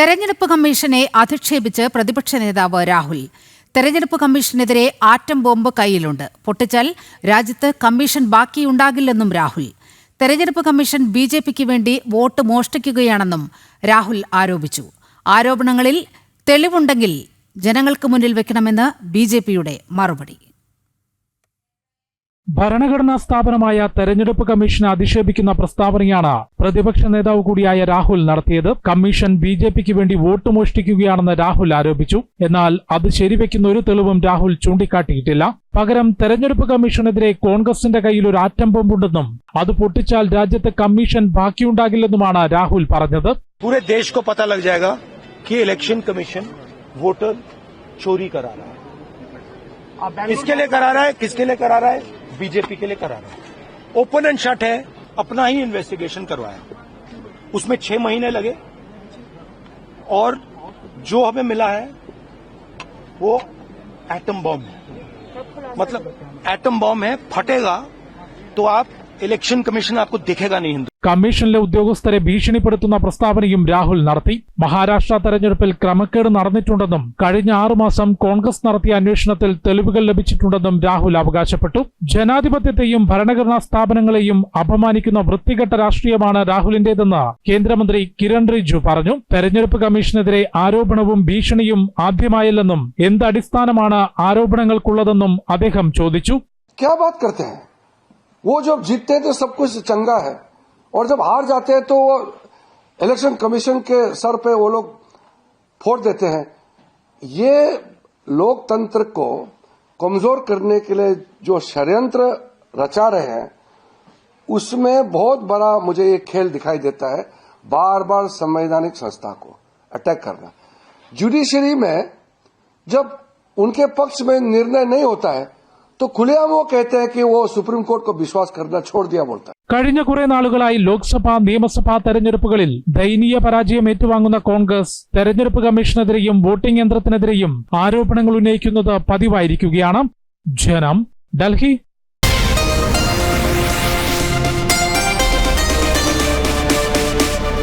തെരഞ്ഞെടുപ്പ് കമ്മീഷനെ അധിക്ഷേപിച്ച് പ്രതിപക്ഷ നേതാവ് രാഹുൽ. തെരഞ്ഞെടുപ്പ് കമ്മീഷനെതിരെ ആറ്റം ബോംബ് കയ്യിലുണ്ട്. പൊട്ടിച്ചാൽ രാജ്യത്ത് കമ്മീഷൻ ബാക്കിയുണ്ടാകില്ലെന്നും രാഹുൽ. തെരഞ്ഞെടുപ്പ് കമ്മീഷൻ ബി ജെ പിക്ക് വേണ്ടി വോട്ട് മോഷ്ടിക്കുകയാണെന്നും രാഹുൽ ആരോപിച്ചു. ആരോപണങ്ങളിൽ തെളിവുണ്ടെങ്കിൽ ജനങ്ങൾക്ക് മുന്നിൽ വെക്കണമെന്ന് ബി മറുപടി. ഭരണഘടനാ സ്ഥാപനമായ തെരഞ്ഞെടുപ്പ് കമ്മീഷനെ അധിക്ഷേപിക്കുന്ന പ്രസ്താവനയാണ് പ്രതിപക്ഷ നേതാവ് കൂടിയായ രാഹുൽ നടത്തിയത് കമ്മീഷൻ ബി ജെ പിക്ക് വേണ്ടി വോട്ട് മോഷ്ടിക്കുകയാണെന്ന് രാഹുൽ ആരോപിച്ചു എന്നാൽ അത് ശരിവെക്കുന്ന ഒരു തെളിവും രാഹുൽ ചൂണ്ടിക്കാട്ടിയിട്ടില്ല പകരം തെരഞ്ഞെടുപ്പ് കമ്മീഷനെതിരെ കോൺഗ്രസിന്റെ കയ്യിൽ ഒരു ആറ്റം ബോംബുണ്ടെന്നും അത് പൊട്ടിച്ചാൽ രാജ്യത്ത് കമ്മീഷൻ ബാക്കിയുണ്ടാകില്ലെന്നുമാണ് രാഹുൽ പറഞ്ഞത് पूरे देश को पता लग जाएगा कि इलेक्शन कमीशन वोटर चोरी करा रहा है किसके लिए करा रहा है किसके लिए करा रहा है बीजेपी के लिए करा रहा ओपन एंड शट है, अपना ही इन्वेस्टिगेशन करवाया उसमें छह महीने लगे। और जो हमें मिला है, वो एटम बॉम्ब है। मतलब एटम बॉम्ब है, फटेगा तो आप ഇലക്ഷൻ കമ്മീഷൻ കമ്മീഷനിലെ ഉദ്യോഗസ്ഥരെ ഭീഷണിപ്പെടുത്തുന്ന പ്രസ്താവനയും രാഹുൽ നടത്തി. മഹാരാഷ്ട്ര തെരഞ്ഞെടുപ്പിൽ ക്രമക്കേട് നടന്നിട്ടുണ്ടെന്നും കഴിഞ്ഞ ആറുമാസം കോൺഗ്രസ് നടത്തിയ അന്വേഷണത്തിൽ തെളിവുകൾ ലഭിച്ചിട്ടുണ്ടെന്നും രാഹുൽ അവകാശപ്പെട്ടു. ജനാധിപത്യത്തെയും ഭരണഘടനാ സ്ഥാപനങ്ങളെയും അപമാനിക്കുന്ന വൃത്തികെട്ട രാഷ്ട്രീയമാണ് രാഹുലിന്റേതെന്ന് കേന്ദ്രമന്ത്രി കിരൺ റിജു പറഞ്ഞു. തെരഞ്ഞെടുപ്പ് കമ്മീഷനെതിരെ ആരോപണവും ഭീഷണിയും ആദ്യമായല്ലെന്നും എന്തടിസ്ഥാനമാണ് ആരോപണങ്ങൾക്കുള്ളതെന്നും അദ്ദേഹം ചോദിച്ചു. वो जब जीतते हैं तो सब कुछ चंगा है। और जब हार जाते हैं तो वो इलेक्शन कमीशन के सर पे वो लोग फोड़ देते हैं। ये लोकतंत्र को कमज़ोर करने के लिए जो षड्यंत्र रचा रहे हैं, उसमें बहुत बड़ा मुझे ये खेल दिखाई देता है बार बार संवैधानिक संस्था को अटैक करना। जुडिशरी में जब उनके पक्ष में निर्णय नहीं होता है तो खुलेआम वो कहते हैं कि वो सुप्रीम कोर्ट को विश्वास करना छोड़ दिया बोलता है കഴിഞ്ഞ കുറെ നാളുകളായി ലോക്സഭാ നിയമസഭാ തെരഞ്ഞെടുപ്പുകളിൽ ദയനീയ പരാജയം ഏറ്റുവാങ്ങുന്ന കോൺഗ്രസ് തെരഞ്ഞെടുപ്പ് കമ്മീഷനെതിരെയും വോട്ടിംഗ് യന്ത്രത്തിനെതിരെയും ആരോപണങ്ങൾ ഉന്നയിക്കുന്നത് പതിവായിരിക്കുകയാണ് ജനം ഡൽഹി